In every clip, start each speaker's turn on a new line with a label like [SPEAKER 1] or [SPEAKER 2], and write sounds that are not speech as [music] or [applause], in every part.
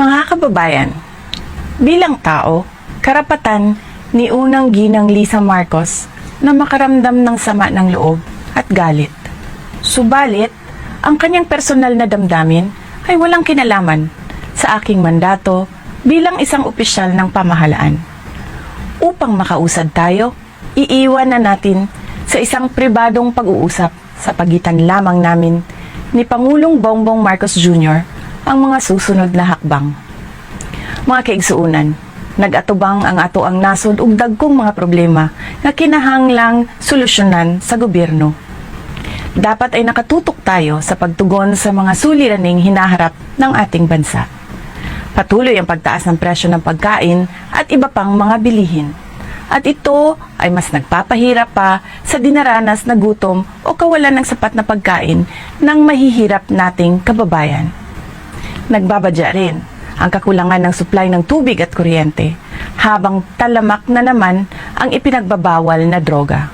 [SPEAKER 1] Mga kababayan, bilang tao, karapatan ni unang ginang Lisa Marcos na makaramdam ng sama ng loob at galit. Subalit, ang kanyang personal na damdamin ay walang kinalaman sa aking mandato bilang isang opisyal ng pamahalaan. Upang makausad tayo, iiwan na natin sa isang pribadong pag-uusap sa pagitan lamang namin ni Pangulong Bongbong Marcos Jr. ang mga susunod na hakbang. Mga kaigsuunan, nag-atubang ang ato ang nasod ug dagkong mga problema nga kinahanglang solusyonan sa gobyerno. Dapat ay nakatutok tayo sa pagtugon sa mga suliraning hinaharap ng ating bansa. Patuloy ang pagtaas ng presyo ng pagkain at iba pang mga bilihin. At ito ay mas nagpapahirap pa sa dinaranas na gutom o kawalan ng sapat na pagkain ng mahihirap nating kababayan. Nagbabadya rin ang kakulangan ng supply ng tubig at kuryente habang talamak na naman ang ipinagbabawal na droga.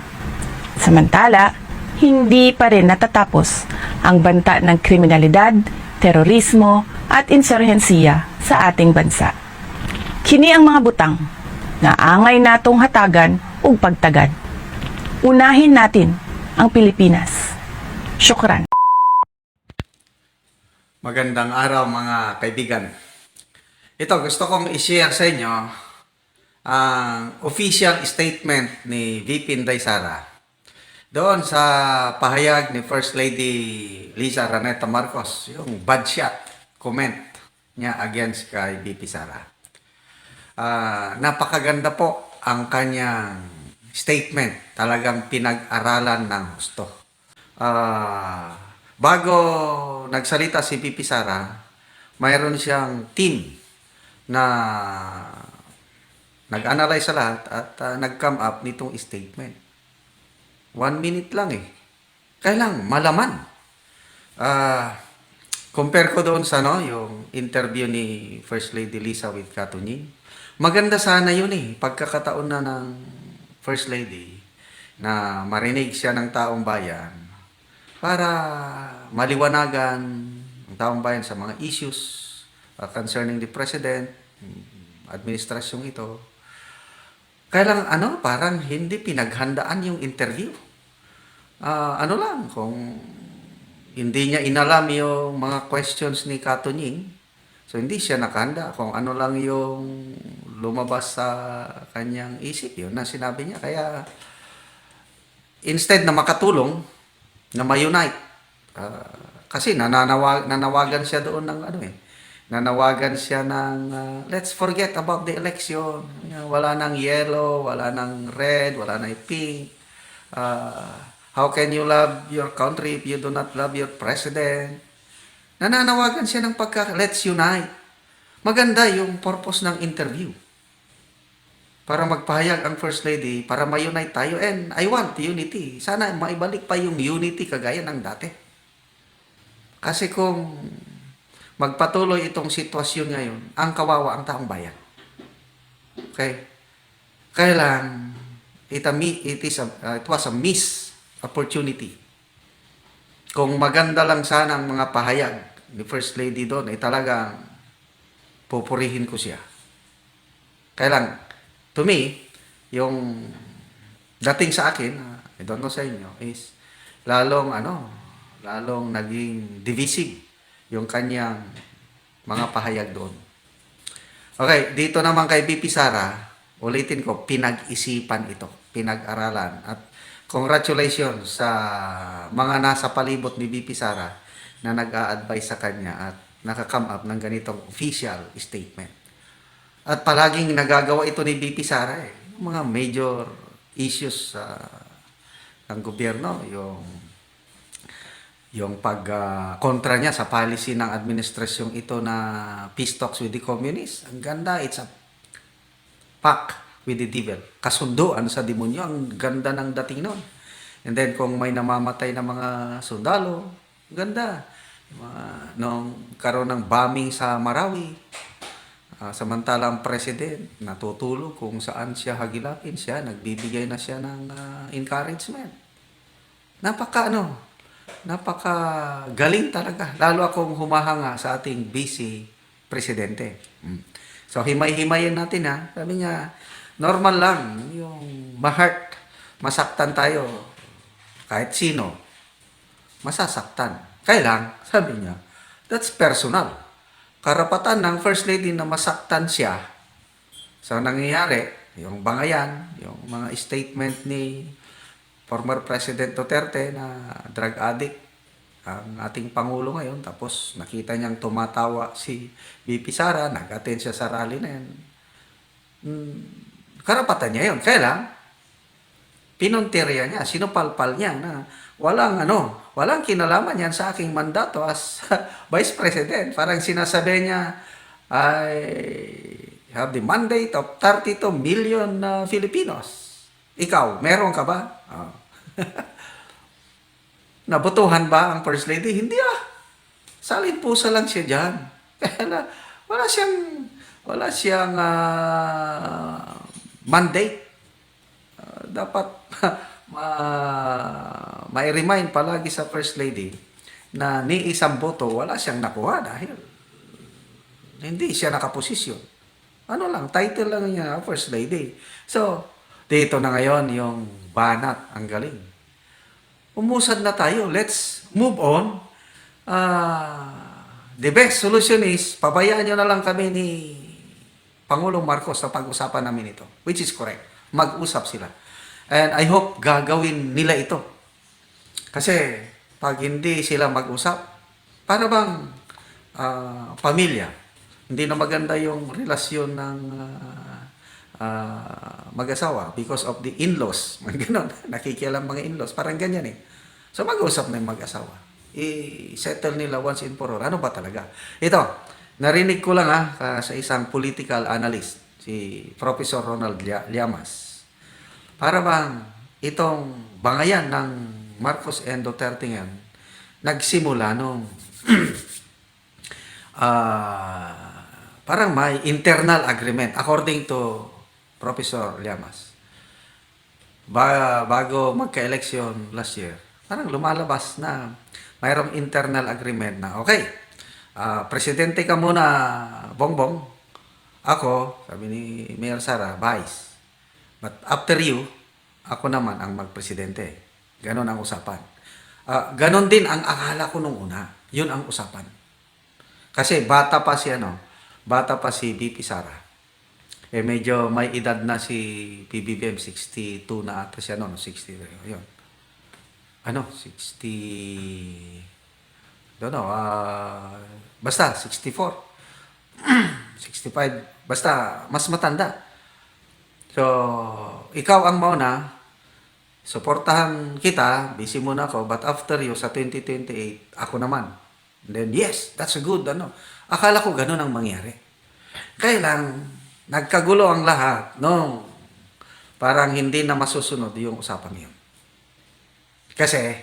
[SPEAKER 1] Samantala, hindi pa rin natatapos ang banta ng kriminalidad, terorismo at insurhensiya sa ating bansa. Kini ang mga butang na angay natong hatagan ug pagtagad. Unahin natin ang Pilipinas. Syukran.
[SPEAKER 2] Magandang araw mga kaibigan. Ito, gusto kong i-share sa inyo ang official statement ni VP Inday Sara. Doon sa pahayag ni First Lady Liza Raneta Marcos, yung bad shot comment niya against kay VP Sara. Ah, napakaganda po ang kanyang statement. Talagang pinag-aralan ng gusto. Ah, bago nagsalita si Pipi Sara, mayroon siyang team na nag-analyze sa lahat at ah, nag-come up nitong statement. One minute lang eh. Kailang malaman. Ah, compare ko doon sa no, yung interview ni First Lady Lisa with Katunying. Maganda sana yun eh, pagkakataon na ng First Lady na marinig siya ng taong bayan para maliwanagan ang taong bayan sa mga issues uh, concerning the President, mm, administrasyong ito. Kaya lang, ano, parang hindi pinaghandaan yung interview. Ah, ano lang, kung hindi niya inalam yung mga questions ni Kato Nying, so hindi siya nakahanda kung ano lang yung lumabas sa kanyang isip. Yun na sinabi niya. Kaya, instead na makatulong, na ma-unite, ah, kasi nananawag, nanawagan siya doon ng ano eh, nanawagan siya ng ah, let's forget about the election. Wala nang yellow, wala nang red, wala nang pink. Ah, how can you love your country if you do not love your president? Nananawagan siya ng pagka, let's unite. Maganda yung purpose ng interview. Para magpahayag ang First Lady, para ma-unite tayo. And I want unity. Sana maibalik pa yung unity kagaya ng dati. Kasi kung magpatuloy itong sitwasyon ngayon, ang kawawa ang taong bayan. Okay? Kaya lang, it, a, it, is a, uh, it was a miss opportunity. Kung maganda lang sana ang mga pahayag ni First Lady doon, ay talagang pupurihin ko siya. Kaya lang, to me, yung dating sa akin, I don't know sa inyo, is lalong ano, lalong naging divisive yung kanyang mga pahayag doon. Okay, dito naman kay BP Sara, ulitin ko, pinag-isipan ito, pinag-aralan. At congratulations sa mga nasa palibot ni BP Sara na nag-a-advise sa kanya at nakakame up ng ganitong official statement. At palaging nagagawa ito ni BP Sara eh. Mga major issues sa ng gobyerno, yung yung pag kontra niya sa policy ng administrasyong ito na peace talks with the communists. Ang ganda, it's a pact with the devil. Kasunduan sa demonyo. Ang ganda ng dating nun. And then kung may namamatay na mga sundalo, ganda. Mga, nung karoon ng bombing sa Marawi, Ah, samantalang president, natutulog kung saan siya hagilapin siya, nagbibigay na siya ng ah, encouragement. Napaka ano, napaka galing talaga. Lalo akong humahanga sa ating busy presidente. Mm. So, himay-himayin natin ha. Sabi niya, normal lang yung ma-hurt, masaktan tayo. Kahit sino, masasaktan. Kaya lang, sabi niya, that's personal. Karapatan ng First Lady na masaktan siya sa nangyayari, yung bangayan, yung mga statement ni former President Duterte na drug addict, ang ating Pangulo ngayon, tapos nakita niyang tumatawa si BP Sara, nag-attend siya sa rally na yan. Hmm, karapatan niya yun. Kaya lang, pinuntirya niya, sinupalpal niya na walang ano, walang kinalaman yan sa aking mandato as [laughs] Vice President. Parang sinasabi niya, I have the mandate of 32 million uh, Filipinos. Ikaw, meron ka ba? Oh. [laughs] Nabutuhan ba ang First Lady? Hindi ah. Salin pusa lang siya dyan. [laughs] Kaya wala siyang, wala siyang ah, mandate Uh, dapat ma mai-remind palagi sa First Lady na ni isang boto wala siyang nakuha dahil hindi siya nakaposisyon. Ano lang, title lang niya, First Lady. So, dito na ngayon yung banat, ang galing. Umusad na tayo. Let's move on. Ah, the best solution is, pabayaan nyo na lang kami ni Pangulong Marcos na pag-usapan namin ito. Which is correct. Mag-usap sila. And I hope gagawin nila ito. Kasi pag hindi sila mag-usap, para bang ah, pamilya. Hindi na maganda yung relasyon ng ah, ah, mag-asawa because of the in-laws. [laughs] Ganon. Nakikialam mga in-laws. Parang ganyan eh. So mag-usap na yung mag-asawa. I-settle nila once and for all. Ano ba talaga? Ito, narinig ko lang ha, sa isang political analyst, si Professor Ronald Llamas. Para bang itong bangayan ng Marcos and Duterte yan, nagsimula nung [clears throat] ah, parang may internal agreement according to Professor Llamas. Ba, bago magka-election last year, parang lumalabas na mayroong internal agreement na, okay, ah, presidente ka muna, Bongbong. Ako, sabi ni Mayor Sara, vice. But after you, ako naman ang magpresidente. Ganon ang usapan. Ah, ganon din ang akala ko nung una. Yun ang usapan. Kasi bata pa si ano, bata pa si BP Sara. Eh medyo may edad na si PBBM, 62 na ata siya no, 60, yun. Ano, 60, don't know, ah, basta 64, 65, [clears throat] basta mas matanda. So, ikaw ang mauna, suportahan kita, busy muna ako, but after you, sa 2028, ako naman. And then, yes, that's a good, ano. Akala ko ganun ang mangyari. Kaya lang, nagkagulo ang lahat, no? Parang hindi na masusunod yung usapan yun. Kasi,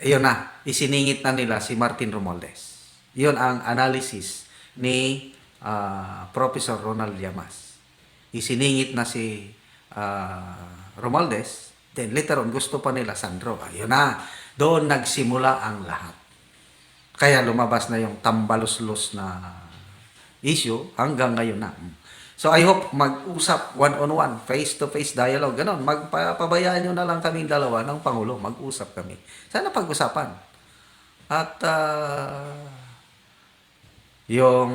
[SPEAKER 2] yun na, isiningit na nila si Martin Romualdez. Yun ang analysis ni ah, Professor Ronald Llamas. Isiningit na si ah, Romualdez, then later on, gusto pa nila Sandro. Ayun na, doon nagsimula ang lahat. Kaya lumabas na yung tambalos-los na issue hanggang ngayon na. So I hope mag-usap one-on-one, face-to-face dialogue, ganon. Magpapabayaan nyo na lang kaming dalawa ng Pangulo, mag-usap kami. Sana pag-usapan. At ah, yung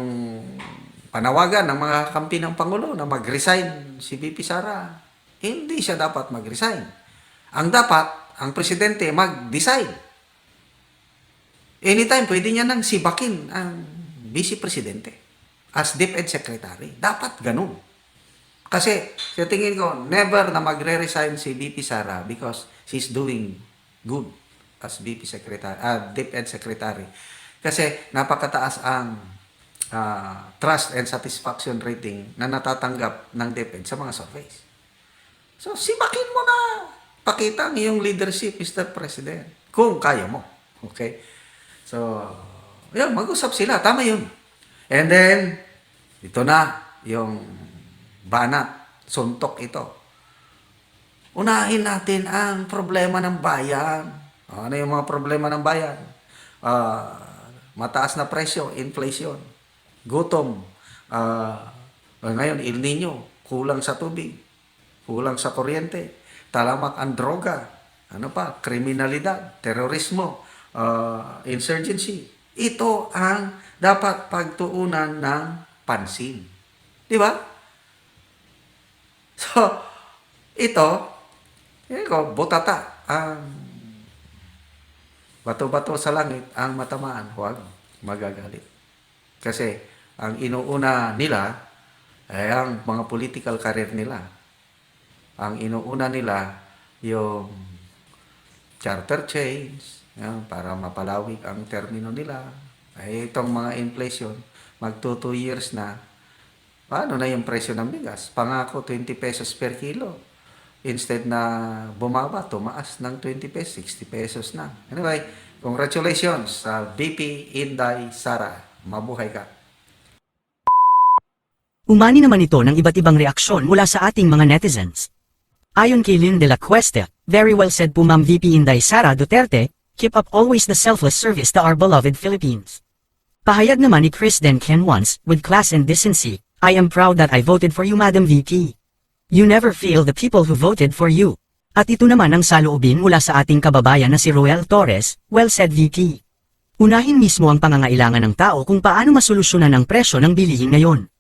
[SPEAKER 2] panawagan ng mga kampi ng Pangulo na mag-resign si BP Sara, hindi siya dapat mag-resign. Ang dapat, ang presidente mag-decide. Anytime, pwede niya nang sibakin ang vice presidente as DepEd secretary. Dapat ganun. Kasi sa tingin ko, never na magre-resign si VP Sara because she's doing good as VP secretary, ah, DepEd secretary. Kasi napakataas ang ah, trust and satisfaction rating na natatanggap ng DepEd sa mga surveys. So, sibakin mo na. Pakita ang iyong leadership, Mr. President. Kung kaya mo. Okay? So, yun, mag-usap sila. Tama yun. And then, ito na, yung banat, suntok ito. Unahin natin ang problema ng bayan. Ano yung mga problema ng bayan? Ah, mataas na presyo, inflation. gutom. Ah, ngayon, El Nino, kulang sa tubig, kulang sa kuryente, talamak ang droga, ano pa, kriminalidad, terorismo, ah, insurgency. Ito ang dapat pagtuunan ng pansin. Di ba? So, ito, yun ko, butata, ang bato-bato sa langit, ang matamaan, huwag magagalit. Kasi, ang inuuna nila, ay ang mga political career nila. Ang inuuna nila, yung charter change, yan, para mapalawig ang termino nila. Ay, itong mga inflation, magto 2 years na, paano na yung presyo ng bigas? Pangako 20 pesos per kilo. Instead na bumaba, tumaas ng 20 pesos, 60 pesos na. Anyway, congratulations sa VP Inday Sara. Mabuhay ka.
[SPEAKER 3] Umani naman ito ng iba't ibang reaksyon mula sa ating mga netizens. Ayon kay Lynn de la Cuesta, very well said po Ma'am VP Inday Sara Duterte, keep up always the selfless service to our beloved Philippines. Pahayag naman ni Chris Den Ken once, with class and decency, I am proud that I voted for you Madam VP. You never fail the people who voted for you. At ito naman ang saloobin mula sa ating kababayan na si Roel Torres, well said VP. Unahin mismo ang pangangailangan ng tao kung paano masolusyonan ang presyo ng bilihin ngayon.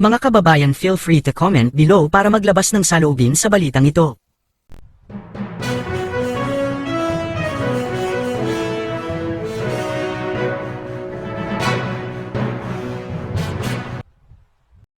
[SPEAKER 3] Mga kababayan feel free to comment below para maglabas ng saloobin sa balitang ito.